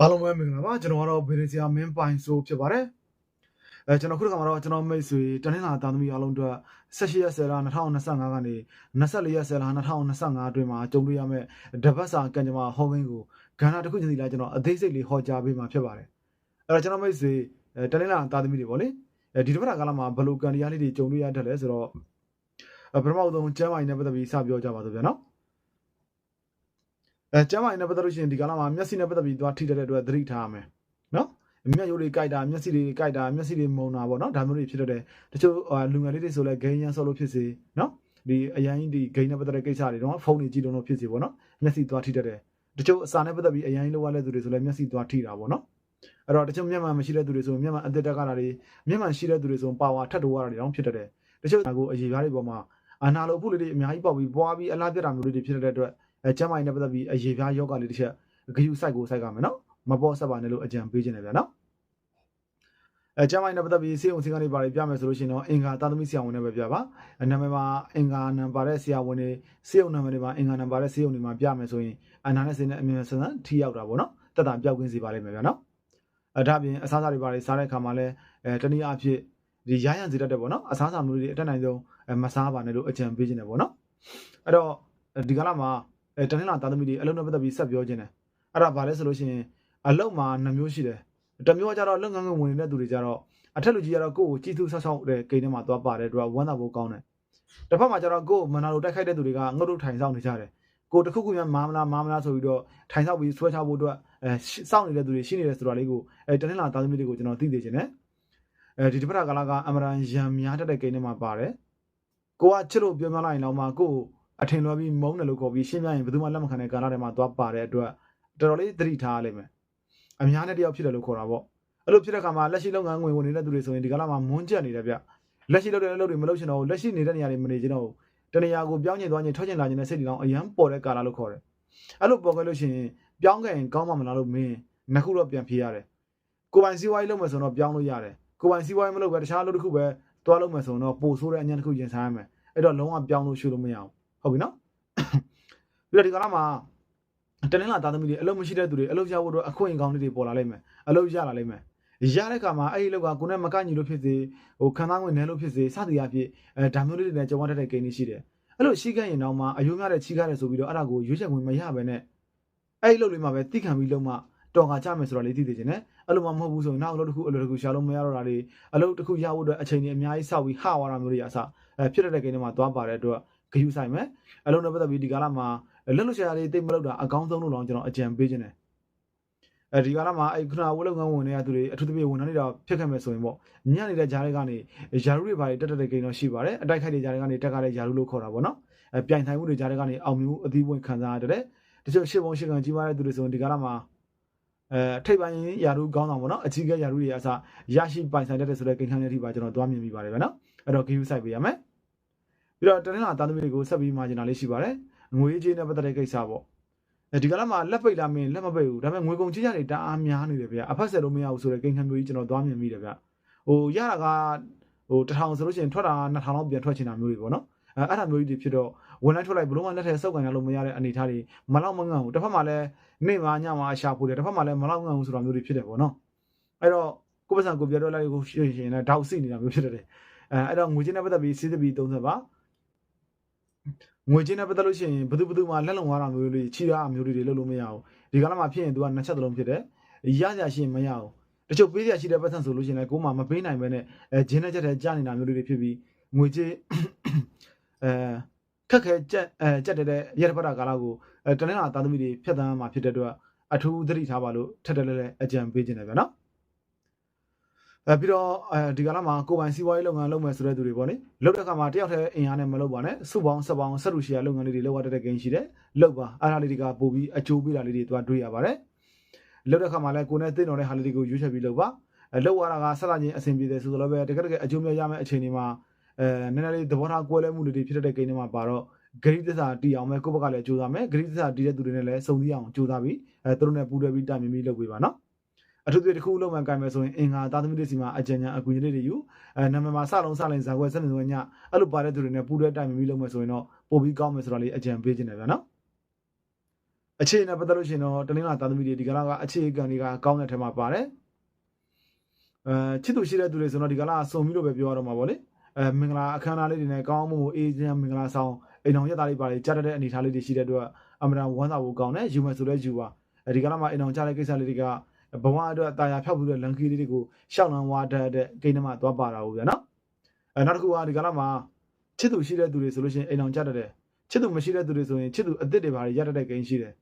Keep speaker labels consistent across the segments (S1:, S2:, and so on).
S1: အားလုံးပဲမင်္ဂလာပါကျွန်တော်ကတော့ဗီဒီဆီယာမင်းပိုင်ဆိုဖြစ်ပါတယ်အဲကျွန်တော်ခုတစ်ခါမှာတော့ကျွန်တော်မိတ်ဆွေတနင်္လာတာသမီအားလုံးအတွက်18ရက်10လ2025ကနေ24ရက်10လ2025အတွင်းမှာကြုံတွေ့ရမယ့်တပတ်စာကံကြမ္မာဟောင်းကင်းကိုကဏ္ဍတစ်ခုချင်းစီလာကျွန်တော်အသေးစိတ်လေးဟောကြားပေးမှာဖြစ်ပါတယ်အဲ့တော့ကျွန်တော်မိတ်ဆွေအဲတနင်္လာတာသမီတွေပေါ့လေအဲဒီတစ်ပတ်ကာလမှာဘယ်လိုကံတရားလေးတွေကြုံတွေ့ရတတ်လဲဆိုတော့အဲပထမဆုံးကျမ်းမာရေးနဲ့ပတ်သက်ပြီးစပြောကြပါစို့ဗျာနော် အဲကျမ်းမာရေးနဲ့ပတ်သက်လို့ရှိရင်ဒီကာလမှာမျက်စိနဲ့ပတ်သက်ပြီးသွားထိတဲ့အတွက်သတိထားရမယ်နော်မျက်ရိုးတွေကြိုက်တာမျက်စိတွေကြိုက်တာမျက်စိတွေမုံတာပေါ့နော်ဒါမျိုးတွေဖြစ်တတ်တယ်တချို့လူငယ်လေးတွေဆိုလဲဂိမ်းရန်ဆော့လို့ဖြစ်စေနော်ဒီအရန်ဒီဂိမ်းနဲ့ပတ်သက်တဲ့ကိစ္စတွေတော့ဖုန်းတွေကြည့်လို့ဖြစ်စေပေါ့နော်မျက်စိသွားထိတတ်တယ်တချို့အစာနဲ့ပတ်သက်ပြီးအရန်လောက်ရတဲ့သူတွေဆိုလဲမျက်စိသွားထိတာပေါ့နော်အဲ့တော့တချို့မျက်မှန်မရှိတဲ့သူတွေဆိုမျက်မှန်အသက်တက်ကတာတွေမျက်မှန်ရှိတဲ့သူတွေဆိုပါဝါထပ်တိုးရတာတွေတောင်ဖြစ်တတ်တယ်တချို့ကိုအရေးပြားတွေပေါ်မှာအာနာလိုအဖို့လေးတွေအများကြီးပေါက်ပြီးပွားပြီးအလားပြတ်တာမျိုးလေးတွေဖြစ်တဲ့အတွက် အဲကျမ်းမာရေးနဲ့ပတ်သက်ပြီးအရေးပြားယောဂလေးတစ်ချက်ဂယုစိုက်ကိုစိုက်ကမယ်နော်မပေါ်ဆက်ပါနဲ့လို့အကြံပေးခြင်းတယ်ဗျာနော်အဲကျမ်းမာရေးနဲ့ပတ်သက်ပြီးစေုံစင်းကနေပါလိပြမယ်ဆိုလို့ရှိရင်တော့အင်္ဂါသာသမီဆရာဝန်နဲ့ပဲပြပါအနာမည်မှာအင်္ဂါနံပါတ်တဲ့ဆရာဝန်တွေစေုံနံပါတ်တွေမှာအင်္ဂါနံပါတ်တဲ့စေုံတွေမှာပြမယ်ဆိုရင်အနာနဲ့စင်းနဲ့အမြဲဆန်းဆန်းထိရောက်တာပေါ့နော်တက်တာပြောက်ကွင်းစီပါလိမ့်မယ်ဗျာနော်အဲဒါပြင်အစားအစာတွေပါလိစားတဲ့အခါမှာလည်းအဲတနည်းအားဖြင့်ဒီရရန်စီတတ်တယ်ပေါ့နော်အစားအစာမျိုးတွေအတက်နိုင်ဆုံးမစားပါနဲ့လို့အကြံပေးခြင်းတယ်ပေါ့နော်အဲ့တော့ဒီကလာမှာ အဲတနင်္လာသားသမီးတွေအလုံးနဲ့ပတ်သက်ပြီးဆက်ပြောခြင်းတယ်အဲ့ဒါဘာလဲဆိုလို့ရှိရင်အလုံးမှာနှမျိုးရှိတယ်တမျိုးကကြတော့လုပ်ငန်းငန်းဝင်နေတဲ့သူတွေကြတော့အထက်လူကြီးကတော့ကိုယ့်ကိုကြည်သူဆောက်ဆောက်တဲ့ကိန်းထဲမှာသွားပါတယ်သူကဝမ်းသာဖို့ကောင်းတယ်တစ်ဖက်မှာကျတော့ကိုယ့်မနာလိုတိုက်ခိုက်တဲ့သူတွေကငုတ်တုတ်ထိုင်ဆောင်နေကြတယ်ကိုတခုခုများမာမလားမာမလားဆိုပြီးတော့ထိုင်ဆောက်ပြီးဆွဲချဖို့အတွက်အဲစောင့်နေတဲ့သူတွေရှိနေတယ်ဆိုတာလေးကိုအဲတနင်္လာသားသမီးတွေကိုကျွန်တော်သိသိချင်တယ်အဲဒီတစ်ဖက်ကလာကအမရန်ရံများတဲ့ကိန်းထဲမှာပါတယ်ကိုကချစ်လို့ပြောပြလိုက်ရင်တော့မှကိုယ့် အထင်လွဲပြီးမုန်းတယ်လို့ခေါ်ပြီးရှင်းပြရင်ဘယ်သူမှလက်မခံတဲ့ကာလတွေမှာသွားပါတဲ့အတွက်တော်တော်လေးသတိထားရလိမ့်မယ်အများနဲ့တယောက်ဖြစ်တယ်လို့ခေါ်တာပေါ့အဲ့လိုဖြစ်တဲ့ခါမှာလက်ရှိလုပ်ငန်းဝင်ဝင်နေတဲ့သူတွေဆိုရင်ဒီကာလမှာမွန်းကျက်နေတယ်ဗျလက်ရှိလုပ်တဲ့အလုပ်တွေမလုပ်ချင်တော့ဘူးလက်ရှိနေတဲ့နေရာတွေမနေချင်တော့ဘူးတနေရာကိုပြောင်းချင်သွားချင်ထွက်ချင်လာချင်တဲ့စိတ်တွေတော့အရန်ပေါ်တဲ့ကာလလို့ခေါ်တယ်အဲ့လိုပေါ်ခဲ့လို့ရှိရင်ပြောင်းခဲ့ရင်ကောင်းမှမလားလို့မင်းနှစ်ခုတော့ပြန်ဖြေရတယ်ကိုပိုင်စီးပွားရေးလုပ်မယ်ဆိုတော့ပြောင်းလို့ရတယ်ကိုပိုင်စီးပွားရေးမလုပ်ပဲတခြားအလုပ်တစ်ခုပဲသွားလုပ်မယ်ဆိုတော့ပို့ဆိုးတဲ့အញ្ញတစ်ခုရင်ဆိုင်ရမယ်အဲ့တော့လုံးဝပြောင်းလို့ရှုလို့မရအောင် ဟုတ်ပြီနော်ပြီးတော့ဒီကလာမှာတနင်္လာသားသမီးတွေအလုပ်မရှိတဲ့သူတွေအလုပ်ရဖို့တော့အခွင့်အရေးကောင်းတွေပေါ်လာလိမ့်မယ်အလုပ်ရလာလိမ့်မယ်ရတဲ့ခါမှာအဲ့ဒီလောက်ကကိုနဲ့မကညီလို့ဖြစ်စေဟိုခံသားဝင်နဲလို့ဖြစ်စေစသည်အဖြစ်အဲဒါမျိုးလေးတွေနဲ့ကြုံရတဲ့ကိန်းလေးရှိတယ်အဲ့လိုရှိခဲ့ရင်တော့မှအယုံရတဲ့ချီးကားတယ်ဆိုပြီးတော့အဲ့ဒါကိုရွေးချက်ဝင်မရဘဲနဲ့အဲ့ဒီလုပ်လေးမှာပဲတိခံပြီးလုံးမှတော်ကကြမယ်ဆိုတာလေးသိသိချင်တယ်အဲ့လိုမှမဟုတ်ဘူးဆိုရင်နောက်အလုပ်တစ်ခုအလုပ်တစ်ခုရှာလို့မရတော့တာတွေအလုပ်တစ်ခုရဖို့အတွက်အချိန်ကြီးအများကြီးစောက်ပြီးဟာဝါတာမျိုးတွေအစားအဲဖြစ်တဲ့ကိန်းတွေမှာသွားပါတဲ့အတွက် ဂယုဆိုင်မယ်အလုံးနဲ့ပတ်သက်ပြီးဒီကာလမှာလက်လို့ရှာလေးတိတ်မလုပ်တာအကောင်းဆုံးလို့တော့ကျွန်တော်အကြံပေးခြင်းတယ်အဲဒီကာလမှာအဲခုနဝလုပ်ငန်းဝင်နေတဲ့သူတွေအထူးသဖြင့်ဝန်ထမ်းတွေတော့ဖြစ်ခဲ့မယ်ဆိုရင်ပေါ့ညနေတဲ့ဂျားတွေကနေယာရုတွေဘာတွေတက်တက်တဲ့ကိန်းတော့ရှိပါတယ်အတိုက်ခိုက်တွေဂျားတွေကနေတက်ကြတဲ့ယာရုလို့ခေါ်တာပေါ့နော်အဲပြိုင်ဆိုင်မှုတွေဂျားတွေကနေအောင်မြင်မှုအသီးပွင့်ခံစားရတယ်တချို့ရှစ်ဘုံရှစ်ကန်ကြီးပါတဲ့သူတွေဆိုရင်ဒီကာလမှာအဲထိပ်ပိုင်းယာရုကောင်းတာပေါ့နော်အကြီးကယာရုတွေအစားရရှိပိုင်ဆိုင်တဲ့ဆိုတဲ့ကိန်းခန်းတွေအထိပါကျွန်တော်သွားမြင်မိပါတယ်ဗျနော်အဲ့တော့ GU site ပေးရမယ် ပြီးတော့တနင်္လာတာသမီးတွေကိုဆက်ပြီးမှကျင်တာလေးရှိပါတယ်ငွေကြေးနဲ့ပတ်သက်တဲ့ကိစ္စပေါ့အဲဒီကလာမှာလက်ပိတ်လာမင်းလက်မပိတ်ဘူးဒါပေမဲ့ငွေကုန်ကြေးရတယ်တအားများနေတယ်ဗျအဖက်ဆက်လို့မရဘူးဆိုတဲ့ကိန်းခန်းမျိုးကြီးကျွန်တော်သွားမြင်မိတယ်ဗျဟိုရတာကဟို1000ဆိုလို့ရှိရင်ထွက်တာ2000လောက်ပြန်ထွက်ချင်တာမျိုးတွေပေါ့နော်အဲအဲ့ဒါမျိုးကြီးတွေဖြစ်တော့ဝင်လိုက်ထွက်လိုက်ဘလို့မှလက်ထဲစုပ်ကန်ရလို့မရတဲ့အနေအထားတွေမလောက်မငန့်ဘူးတစ်ဖက်မှာလည်းနေမှာညမှာအရှာဖို့တယ်တစ်ဖက်မှာလည်းမလောက်ငန့်ဘူးဆိုတာမျိုးတွေဖြစ်တယ်ပေါ့နော်အဲ့တော့ကိုပစံကိုပြတော့လိုက်ကိုရှင်းရင်လည်းတောက်စိနေတာမျိုးဖြစ်တယ်အဲအဲ့တော့ငွေချင်းနဲ့ပတ်သက်ပြီးစီးသပြီး30ပါ ငွေချင်းနဲ့ပတ်သက်လို့ရှိရင်ဘယ်သူဘယ်သူမှလက်လုံသွားတာမျိုးလေးချီရအမျိုးတွေလုပ်လို့မရဘူးဒီကလာမှဖြစ်ရင် तू ကနှစ်ချက်သလုံးဖြစ်တယ်ရရရှိရင်မရဘူးတချို့ပေးရရှိတဲ့ပတ်စံဆိုလို့ရှိရင်လည်းကိုမှမပေးနိုင်ပဲနဲ့အဲဂျင်းနဲ့ချက်တဲ့ကြာနေတာမျိုးလေးတွေဖြစ်ပြီးငွေကြေးအဲခက်ခဲကြက်အဲကြက်တဲ့ရတပတ်တာကာလကိုအဲတနင်္လာသားသမီးတွေဖြတ်သန်းမှာဖြစ်တဲ့အတွက်အထူးသတိထားပါလို့ထက်တယ်လဲလဲအကြံပေးခြင်းတယ်ဗျာနော် အဲပြီးတော့အဲဒီကလာမှာကိုပိုင်စီးပွားရေးလုပ်ငန်းလုပ်မယ်ဆိုတဲ့သူတွေပေါ့လေလုပ်တဲ့အခါမှာတယောက်တည်းအင်အားနဲ့မလုပ်ပါနဲ့စုပေါင်းဆက်ပေါင်းဆက်လူရှိရလုပ်ငန်းလေးတွေလုပ်ရတဲ့ကိန်းရှိတယ်လုပ်ပါအားလေးတွေကပို့ပြီးအကျိုးပေးတာလေးတွေသွားတွေ့ရပါတယ်လုပ်တဲ့အခါမှာလည်းကိုယ်နဲ့သိတော်တဲ့ဟာလေးတွေကိုရွေးချယ်ပြီးလုပ်ပါအဲလုပ်ရတာကဆက်လာခြင်းအဆင်ပြေတယ်ဆိုတော့လည်းပဲတကယ်တကယ်အကျိုးများရမယ့်အချိန်တွေမှာအဲနည်းနည်းလေးသဘောထားကွဲလွဲမှုတွေဖြစ်တဲ့ကိန်းတွေမှာပါတော့ဂရိသစ္စာတီအောင်မဲ့ကိုယ့်ဘက်ကလည်းကြိုးစားမယ်ဂရိသစ္စာတီးတဲ့သူတွေနဲ့လည်းစုံစည်းအောင်ကြိုးစားပြီးအဲသူတို့နဲ့ပူးတွဲပြီးတာမြင်ပြီးလုပ်ပေးပါနော် အထူးသဖြင့်တစ်ခုလုံးမှကင်မယ်ဆိုရင်အင်္ဂါသားသမီးတွေစီမှာအကြံဉာဏ်အကူအညီလေးတွေယူအဲနာမည်မှာစလုံးစလိုင်းဇာခွဲစနေစွဲညအဲ့လိုပါတဲ့သူတွေနဲ့ပူးတွဲတိုင်ပင်ပြီးလုပ်မယ်ဆိုရင်တော့ပိုပြီးကောင်းမယ်ဆိုတာလေးအကြံပေးခြင်းတယ်ဗျာနော်အအခြေအနေပတ်သက်လို့ရှိရင်တော့တနင်္လာသားသမီးတွေဒီကလာကအခြေအကံတွေကကောင်းတဲ့ထဲမှာပါတယ်အဲချစ်သူရှိတဲ့သူတွေဆိုတော့ဒီကလာစုံပြီးလို့ပဲပြောရတော့မှာပေါ့လေအဲမင်္ဂလာအခမ်းအနားလေးတွေနဲ့ကောင်းမှုအေးချမ်းမင်္ဂလာဆောင်အိမ်တော်ရက်သားလေးပါလေကြားတတ်တဲ့အနေအထားလေးတွေရှိတဲ့အတွက်အမှန်တန်ဝမ်းသာဖို့ကောင်းတယ်ယူမယ်ဆိုလဲယူပါအဲဒီကလာမှာအိမ်တော်ကြားတဲ့ကိစ္စလေးတွေက ဘဝအတွက်တာယာဖြောက်ပြီးတဲ့လန်ကီလေးတွေကိုရှောက်လန်းဝါတတ်တဲ့ဂိမ်းထဲမှာသွားပါတာဟုတ်ဗျာနော်အဲနောက်တစ်ခုကဒီကလာမှာချစ်သူရှိတဲ့သူတွေဆိုလို့ရှိရင်အိမ်တော်ကြားတတ်တဲ့ချစ်သူမရှိတဲ့သူတွေဆိုရင်ချစ်သူအစ်စ်တွေပါလေရတတ်တဲ့ဂိမ်းရှိတယ်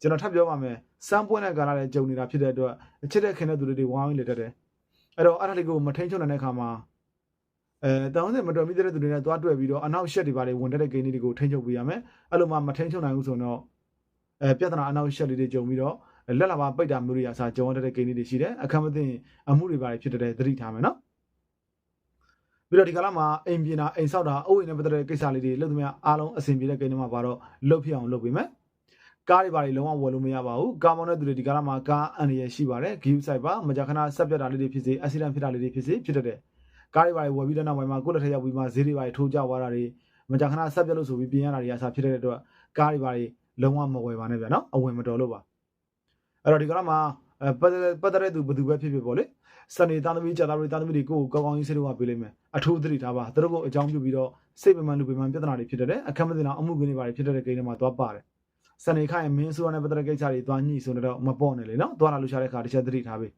S1: ကျွန်တော်ထပ်ပြောပါမယ်စမ်းပွင့်တဲ့ကာလနဲ့ကြုံနေတာဖြစ်တဲ့အတွက်ချစ်တဲ့ခင်တဲ့သူတွေဝိုင်းဝန်းလေတတ်တယ်အဲ့တော့အဲ့ဒါလေးကိုမထိန်ချုံနိုင်တဲ့ခါမှာအဲတောင်းတဲ့မတော်မိတဲ့သူတွေနဲ့သွားတွေ့ပြီးတော့အနောက်ရှက်တွေပါလေဝင်တဲ့ဂိမ်းလေးတွေကိုထိန်ချုပ်ပေးရမယ်အဲ့လိုမှမထိန်ချုံနိုင်ဘူးဆိုတော့အဲပြဿနာအနောက်ရှက်လေးတွေကြုံပြီးတော့ လက်လာပါပိတ်တာမျိုးတွေအစားကြုံရတဲ့ဂိမ်းလေးတွေရှိတယ်အခက်မသိရင်အမှုတွေပါလေဖြစ်တဲ့သတိထားမယ်နော်ပြီးတော့ဒီကလာမှာအိမ်ပြင်တာအိမ်ဆောက်တာအုပ်အိမ်နဲ့ပတ်သက်တဲ့ကိစ္စလေးတွေလုပ်သမျှအားလုံးအဆင်ပြေတဲ့ဂိမ်းတွေမှာပါတော့လုပ်ဖြစ်အောင်လုပ်ပေးမယ်ကားတွေဘာတွေလုံးဝဝယ်လို့မရပါဘူးကားမောင်းတဲ့သူတွေဒီကားလာမှာကားအန်ရယ်ရှိပါတယ်ဂီယူဆိုင်ပါမကြာခဏဆက်ပြတ်တာလေးတွေဖြစ်စေအက်ဆီဒန့်ဖြစ်တာလေးတွေဖြစ်စေဖြစ်တတ်တယ်ကားတွေဘာတွေဝယ်ပြီးတဲ့နောက်ပိုင်းမှာကိုယ့်လက်ထက်ရောက်ပြီးမှဈေးတွေဘာတွေထိုးကျသွားတာတွေမကြာခဏဆက်ပြတ်လို့ဆိုပြီးပြင်ရတာတွေအစားဖြစ်တဲ့အတွက်ကားတွေဘာတွေလုံးဝမဝယ်ပါနဲ့ဗျာနော်အဝင်မတော်လို့ပါ အဲ့တော့ဒီကားလာမှာအဲပတ်သက်ပတ်သက်တဲ့သူဘယ်သူပဲဖြစ်ဖြစ်ပေါ့လေစနေသားသမီးကြာသားတွေသားသမီးတွေကိုယ်ကောင်းကောင်းကြီးစိတ်တော့ပေးလိမ့်မယ်အထူးသတိထားပါသူတို့ကိုအကြောင်းပြုပြီးတော့စိတ်ပမှန်လူပမှန်ပြဿနာတွေဖြစ်တတ်တယ်အခက်မသိအောင်အမှုကင်းတွေဘာတွေဖြစ်တတ်တဲ့ကိန်းတွေမှာသွားပါတယ်စနေခိုင်မင်းဆိုရတဲ့ပတ်သက်တဲ့ကိစ္စတွေသွားညှိဆိုတော့မပေါ့နဲ့လေနော်သွားလာလှူရှာတဲ့ခါတစ်ချက်သတိထားပေး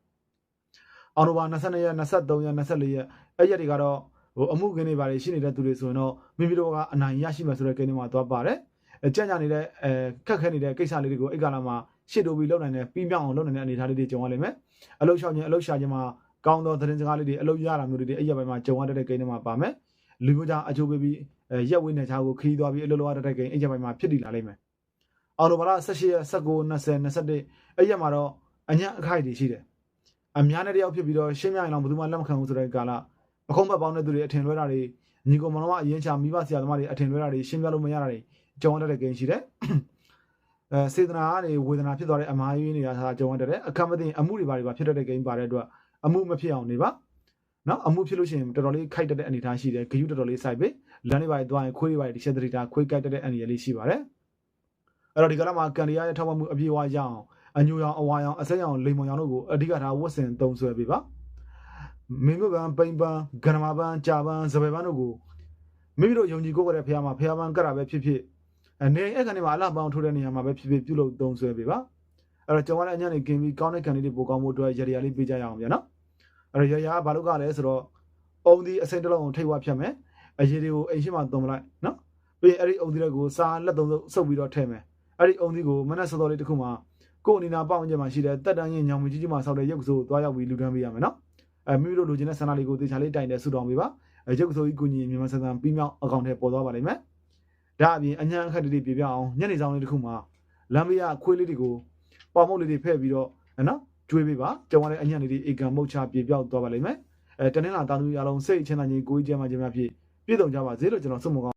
S1: အောင်တိုဘာ22ရက်23ရက်24ရက်အဲ့ရက်တွေကတော့ဟိုအမှုကင်းတွေပါလေရှိနေတဲ့သူတွေဆိုရင်တော့မိမိတို့ကအနိုင်ရရှိမယ်ဆိုတဲ့ကိန်းတွေမှာသွားပါတယ်အကြံ့ညာနေတဲ့အဲခက်ခဲနေတဲ့ကိစ္စလေးတွေကိုအဲ့ကာလမှာ ရှစ်တိုပြီးလုပ်နိုင်တဲ့ပြီးမြောက်အောင်လုပ်နိုင်တဲ့အနေအထားလေးတွေကြုံရလိမ့်မယ်အလုတ်လျှောက်ခြင်းအလုတ်ရှာခြင်းမှာကောင်းသောသတင်းစကားလေးတွေအလုတ်ရတာမျိုးတွေအဲ့ရက်ပိုင်းမှာကြုံရတဲ့ကိန်းတွေမှာပါမယ်လူမျိုးသားအချိုးပေးပြီးရက်ဝိနေချာကိုခီးသွားပြီးအလုတ်လောက်ရတဲ့ကိန်းအဲ့ရက်ပိုင်းမှာဖြစ်တည်လာလိမ့်မယ်အော်တိုဘာလ18ရက်19 20 21အဲ့ရက်မှာတော့အညာအခိုက်တွေရှိတယ်အများနဲ့တယောက်ဖြစ်ပြီးတော့ရှင်းပြရင်တော့ဘယ်သူမှလက်မခံဘူးဆိုတဲ့ကာလအခုံးဘက်ပေါင်းတဲ့သူတွေအထင်လွဲတာတွေညီကောင်မတော်ကအရင်ချာမိဘဆရာသမားတွေအထင်လွဲတာတွေရှင်းပြလို့မရတာတွေကြုံရတဲ့ကိန်းရှိတယ် အဲစေတနာကနေဝေဒနာဖြစ်သွားတဲ့အမားကြီးနေတာဟာကြုံရတဲ့အခက်မသိအမှုတွေပါတွေပါဖြစ်တဲ့ကိန်းပါတဲ့အတွက်အမှုမဖြစ်အောင်နေပါနော်အမှုဖြစ်လို့ရှိရင်တော်တော်လေးခိုက်တဲ့အနေအထားရှိတယ်ဂယုတော်တော်လေးစိုက်ပေးလမ်းလေးပါသွားရင်ခွေးတွေပါတစ်ချက်တည်းတာခွေးကိုက်တဲ့အနေအလေးရှိပါတယ်အဲ့တော့ဒီကလာမှာကန်ဒီယာရဲ့ထောက်ပံ့မှုအပြည့်အဝရအောင်အညူရောင်အဝါရောင်အဆက်ရောင်လိမ်မောင်ရောင်တို့ကိုအဓိကထားဝတ်ဆင်သုံးဆွဲပေးပါမင်းတို့ကပိန်ပန်းဂနမပန်းကြာပန်းစပယ်ပန်းတို့ကိုမိမိတို့ယုံကြည်ကိုယ်ရတဲ့ဖះမှာဖះပန်းကတ်တာပဲဖြစ်ဖြစ် အနေအဲ့ကနေမှာအလှပန်းထိုးတဲ့နေရာမှာပဲဖြစ်ဖြစ်ပြုလုပ်သုံးဆွဲပေးပါအဲ့တော့ကျွန်တော်လည်းအညံ့နေกินပြီးကောင်းတဲ့ခံလေးတွေပိုကောင်းဖို့အတွက်ရရရလေးပေးကြရအောင်ဗျာနော်အဲ့တော့ရရကဘာလို့ကလဲဆိုတော့အုံဒီအစိမ့်တစ်လုံးကိုထိတ်ဝဖြတ်မယ်အရေးတွေကိုအိမ်ရှိမှသုံးမလိုက်နော်ပြီးရင်အဲ့ဒီအုံဒီတွေကိုစားလက်သုံးစုပ်ပြီးတော့ထည့်မယ်အဲ့ဒီအုံသီးကိုမနက်စောစောလေးတစ်ခုမှကိုယ်အနေနာပေါင်းကျင်မှာရှိတဲ့တက်တန်းရင်ညောင်မကြီးကြီးမှာဆောက်တဲ့ရုပ်ဆိုးကိုသွားရောက်ပြီးလူတန်းပေးရမယ်နော်အဲမိမိတို့လိုချင်တဲ့ဆန္ဒလေးကိုတေချာလေးတိုင်တဲ့ဆူတောင်းပေးပါအဲရုပ်ဆိုးကြီးကိုကြီးမြန်မာစံစံပြီးမြောက်အကောင့်ထဲပေါ်သွားပါလိမ့်မယ် ဒါအပြင်အညာအခက်တွေပြပြအောင်ညနေဆောင်လေးတစ်ခုမှာလမ်းမရခွေးလေးတွေကိုပေါင်မုတ်လေးတွေဖဲ့ပြီးတော့နော်ကျွေးပေးပါကျွန်တော်လည်းအညာလေးတွေအေကံမုတ်ချပြပြောက်သွားပါလိမ့်မယ်အဲတနင်္လာသားသမီးအားလုံးစိတ်ချမ်းသာခြင်းကိုယ်ကျမ်းမာခြင်းများဖြင့်ပြည့်စုံကြပါစေလို့ကျွန်တော်ဆုမွန်